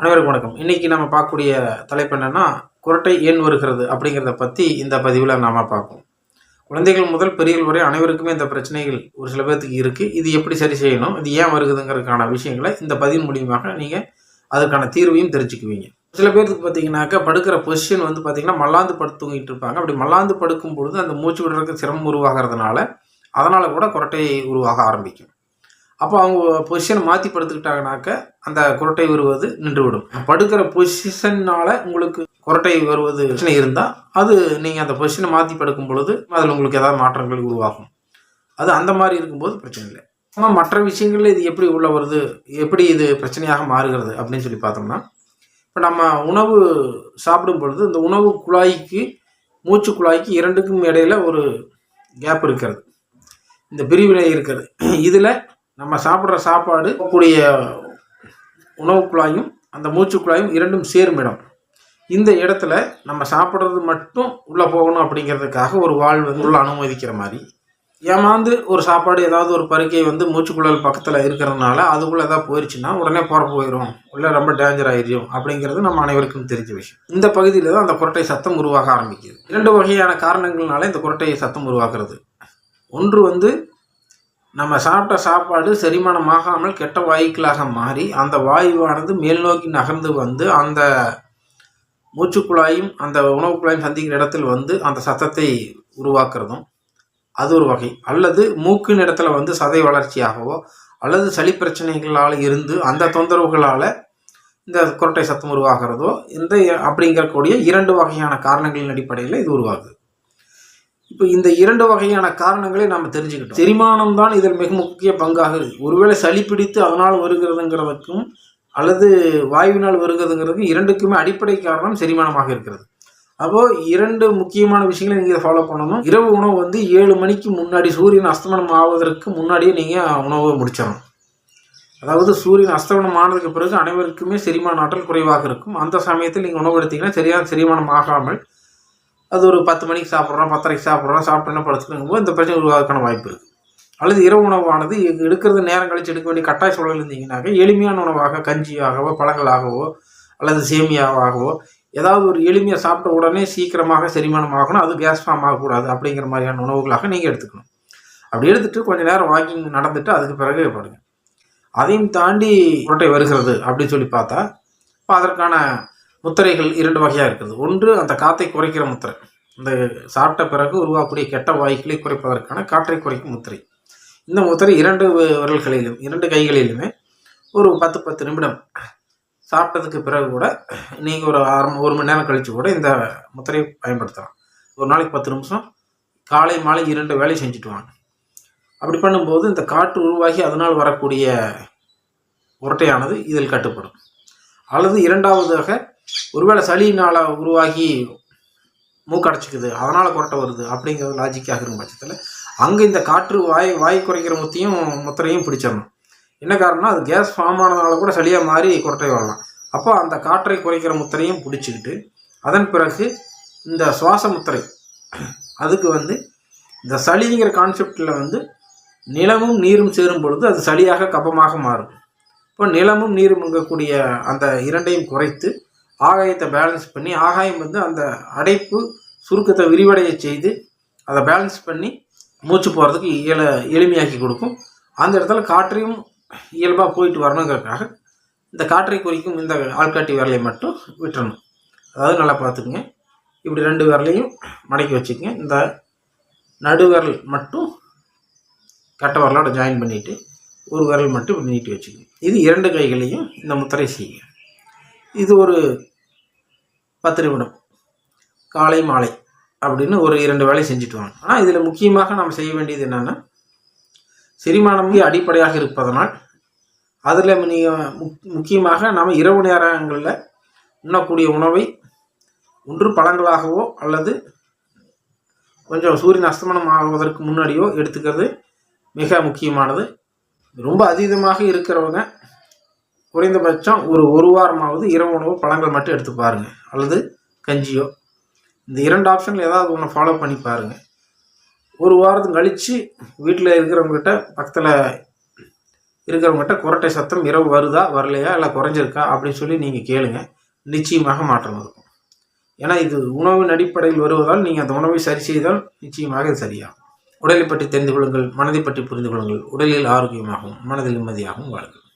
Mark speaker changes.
Speaker 1: அனைவருக்கும் வணக்கம். இன்னைக்கு நம்ம பார்க்கக்கூடிய தலைப்பு என்னன்னா குரட்டை ஏன் வருகிறது அப்படிங்கிறத பற்றி இந்த பதிவில் நாம பார்ப்போம். குழந்தைகள் முதல் பெரியவர்கள் வரை அனைவருக்குமே இந்த பிரச்சனைகள் ஒரு சில பேர்த்துக்கு இருக்குது இது எப்படி சரி செய்யணும் இது ஏன் வருகுதுங்கிறதுக்கான விஷயங்களை இந்த பதிவு மூலியமாக நீங்கள் அதற்கான தீர்வையும் தெரிஞ்சுக்குவீங்க. சில பேர்த்துக்கு பார்த்தீங்கன்னாக்கா படுக்கிற பொசிஷன் வந்து பார்த்தீங்கன்னா மல்லாந்து படுத்து தூங்கிட்டு இருப்பாங்க. அப்படி மல்லாந்து படுக்கும் பொழுது அந்த மூச்சு விடுறதுக்கு சிரமம் உருவாகிறதுனால அதனால் கூட குரட்டை உருவாக ஆரம்பிக்கும். அப்போ அவங்க பொசிஷனை மாற்றி படுத்துக்கிட்டாங்கனாக்க அந்த குரட்டை வருவது நின்றுவிடும். படுக்கிற பொசிஷனால் உங்களுக்கு குரட்டை வருவது பிரச்சனை இருந்தால் அது நீங்கள் அந்த பொசிஷனை மாற்றி படுக்கும் பொழுது அதில் உங்களுக்கு ஏதாவது மாற்றங்கள் உருவாகும். அது அந்த மாதிரி இருக்கும்போது பிரச்சனை இல்லை. ஆனால் மற்ற விஷயங்களில் இது எப்படி உள்ள வருது எப்படி இது பிரச்சனையாக மாறுகிறது அப்படின்னு சொல்லி பார்த்தோம்னா இப்போ நம்ம உணவு சாப்பிடும் பொழுது இந்த உணவு குழாய்க்கு மூச்சு குழாய்க்கு இரண்டுக்கும் இடையில ஒரு கேப் இருக்கிறது. இந்த பிரிவினை இருக்கிறது. இதில் நம்ம சாப்பிட்ற சாப்பாடு கூடிய உணவு குழாயும் அந்த மூச்சு குழாயும் இரண்டும் சேரும் இடம். இந்த இடத்துல நம்ம சாப்பிட்றது மட்டும் உள்ளே போகணும் அப்படிங்கிறதுக்காக ஒரு வாழ் வந்து உள்ள அனுமதிக்கிற மாதிரி. ஏமாந்து ஒரு சாப்பாடு ஏதாவது ஒரு பருக்கை வந்து மூச்சுக்குழல் பக்கத்தில் இருக்கிறதுனால அதுக்குள்ளே ஏதாவது போயிடுச்சுன்னா உடனே போகிற போயிடும் உள்ளே ரொம்ப டேஞ்சர் ஆயிடும் அப்படிங்கிறது நம்ம அனைவருக்கும் தெரிஞ்ச விஷயம். இந்த பகுதியில் தான் அந்த குரட்டை சத்தம் உருவாக ஆரம்பிக்குது. இரண்டு வகையான காரணங்கள்னால இந்த குரட்டை சத்தம் உருவாக்குறது. ஒன்று வந்து நம்ம சாப்பிட்ட சாப்பாடு செரிமானமாகாமல் கெட்ட வாயுக்களாக மாறி அந்த வாயுவானது மேல் நோக்கி நகர்ந்து வந்து அந்த மூச்சுக்குழாயும் அந்த உணவு குழாயும் சந்திக்கிற இடத்தில் வந்து அந்த சத்தத்தை உருவாக்குறதும் அது ஒரு வகை. அல்லது மூக்கின் இடத்துல வந்து சதை வளர்ச்சியாகவோ அல்லது சளி பிரச்சனைகளால் இருந்து அந்த தொந்தரவுகளால் இந்த குரட்டை சத்தம் உருவாகிறதோ இந்த அப்படிங்கக்கூடிய இரண்டு வகையான காரணங்களின் அடிப்படையில் இது உருவாகுது. இப்போ இந்த இரண்டு வகையான காரணங்களை நாம் தெரிஞ்சுக்கிட்டோம். செரிமானம் தான் இதில் மிக முக்கிய பங்காகுது ஒருவேளை சளி பிடித்து அதனால் வருகிறதுங்கிறதுக்கும் அல்லது வாயுவினால் வருகிறதுங்கிறது இரண்டுக்குமே அடிப்படை காரணம் செரிமானமாக இருக்கிறது. அப்போது இரண்டு முக்கியமான விஷயங்களை நீங்கள் இதை ஃபாலோ பண்ணணும். இரவு உணவு வந்து ஏழு மணிக்கு முன்னாடி சூரியன் அஸ்தமனம் ஆவதற்கு முன்னாடியே நீங்கள் உணவை முடிச்சிடணும். அதாவது சூரியன் அஸ்தமனம் ஆனதுக்கு பிறகு அனைவருக்குமே செரிமான ஆற்றல் குறைவாக இருக்கும். அந்த சமயத்தில் நீங்கள் உணவு எடுத்தீங்கன்னா சரியான செரிமானம் ஆகாமல் அது ஒரு பத்து மணிக்கு சாப்பிட்றோம் பத்தரைக்கு சாப்பிட்றோம் சாப்பிட்டோன்னா படுத்துக்கும் போது இந்த பிரச்சனை உருவாக்கான வாய்ப்பு இருக்குது அல்லது இரவு உணவானது எடுக்கிறது நேரம் கழித்து எடுக்க வேண்டிய கட்டாய சூழல் இருந்தீங்கன்னாக்க எளிமையான உணவாக கஞ்சியாகவோ பழங்களாகவோ அல்லது சேமியாவாகவோ ஏதாவது ஒரு எளிமையாக சாப்பிட்ட உடனே சீக்கிரமாக செரிமானம் ஆகணும். அது கேஸ் ஃபார்ம் ஆகக்கூடாது அப்படிங்கிற மாதிரியான உணவுகளாக நீங்கள் எடுத்துக்கணும். அப்படி எடுத்துகிட்டு கொஞ்சம் நேரம் வாக்கிங் நடந்துட்டு அதுக்கு பிறகு படுங்க. அதையும் தாண்டி புரட்டை வருகிறது அப்படின்னு சொல்லி பார்த்தா இப்போ அதற்கான முத்திரைகள் இரண்டு வகையாக இருக்குது. ஒன்று அந்த காற்றை குறைக்கிற முத்திரை. இந்த சாப்பிட்ட பிறகு உருவாக்கக்கூடிய கெட்ட வாய்களை குறைப்பதற்கான காற்றை குறைக்கும் முத்திரை. இந்த முத்திரை இரண்டு விரல்களிலும் இரண்டு கைகளிலுமே ஒரு பத்து பத்து நிமிடம் சாப்பிட்டதுக்கு பிறகு கூட நீங்கள் ஒரு அரை ஒரு மணி நேரம் கழித்து கூட இந்த முத்திரையை பயன்படுத்தலாம். ஒரு நாளைக்கு பத்து நிமிஷம் காலை மாலை இரண்டு வேலை செஞ்சுட்டு வாங்க. அப்படி பண்ணும்போது இந்த காற்று உருவாகி அதனால் வரக்கூடிய உரட்டையானது இதில் கட்டுப்படும். அல்லது இரண்டாவதாக ஒருவேளை சளியினால் உருவாகி மூக்கடைச்சிக்குது அதனால் கொரட்டை வருது அப்படிங்கிறது லாஜிக்காக இருக்கும் பட்சத்தில் அங்கே இந்த காற்று வாய் வாய் குறைக்கிற முத்தையும் முத்திரையும் பிடிச்சிடணும். என்ன காரணம்னா அது கேஸ் ஃபார்ம் ஆனதுனால கூட சளியாக மாறி கொரட்டை வரலாம். அப்போ அந்த காற்றை குறைக்கிற முத்திரையும் பிடிச்சிக்கிட்டு அதன் பிறகு இந்த சுவாச முத்திரை அதுக்கு வந்து இந்த சளிங்கிற கான்செப்டில் வந்து நிலமும் நீரும் சேரும் பொழுது அது சளியாக கபமாக மாறும். இப்போ நிலமும் நீரும் இருக்கக்கூடிய அந்த இரண்டையும் குறைத்து ஆகாயத்தை பேலன்ஸ் பண்ணி ஆகாயம் வந்து அந்த அடைப்பு சுருக்கத்தை விரிவடைய செய்து அதை பேலன்ஸ் பண்ணி மூச்சு போகிறதுக்கு இயல எளிமையாக்கி கொடுக்கும். அந்த இடத்துல காற்றையும் இயல்பாக போயிட்டு வரணுங்கிறதுக்காக இந்த காற்றை குறிக்கும் இந்த ஆள்காட்டி விரலையை மட்டும் விட்டுறணும். அதாவது நல்லா பார்த்துக்குங்க. இப்படி ரெண்டு விரலையும் மடக்கி வச்சுக்கோங்க. இந்த நடுவிரல் மட்டும் கட்டை விரலோட ஜாயின் பண்ணிவிட்டு ஒரு விரல் மட்டும் இப்படி நீட்டி வச்சுக்கோங்க. இது இரண்டு கைகளையும் இந்த முத்திரை செய்யுங்க. இது ஒரு பத்து நிமிடம் காலை மாலை அப்படின்னு ஒரு இரண்டு வேலை செஞ்சுட்டு வாங்க ஆனால் இதில் முக்கியமாக நம்ம செய்ய வேண்டியது என்னென்னா செரிமானம் அடிப்படையாக இருப்பதனால் அதில் நீங்கள் முக் முக்கியமாக நாம் இரவு நேரங்களில் உண்ணக்கூடிய உணவை ஒன்று பழங்களாகவோ அல்லது கொஞ்சம் சூரியன் அஸ்தமனம் ஆகுவதற்கு முன்னாடியோ எடுத்துக்கிறது மிக முக்கியமானது. ரொம்ப அதீதமாக இருக்கிறவங்க குறைந்தபட்சம் ஒரு ஒரு வாரமாவது இரவு உணவு பழங்கள் மட்டும் எடுத்து பாருங்கள் அல்லது கஞ்சியோ. இந்த இரண்டு ஆப்ஷனில் ஏதாவது ஒன்று ஃபாலோ பண்ணி பாருங்கள் ஒரு வாரத்துக்கு கழித்து வீட்டில் இருக்கிறவங்ககிட்ட பக்கத்தில் இருக்கிறவங்ககிட்ட குரட்டை சத்தம் இரவு வருதா வரலையா இல்லை குறைஞ்சிருக்கா அப்படின்னு சொல்லி நீங்கள் கேளுங்க. நிச்சயமாக மாற்றம் இருக்கும். ஏன்னா இது உணவின் அடிப்படையில் வருவதால் நீங்கள் அந்த உணவை சரி செய்தால் நிச்சயமாக இது சரியாகும். உடலை பற்றி தெரிந்து கொள்ளுங்கள் மனதை பற்றி புரிந்து கொள்ளுங்கள். உடலில் ஆரோக்கியமாகவும் மனதில் நிம்மதியாகவும் வாழுங்கள்.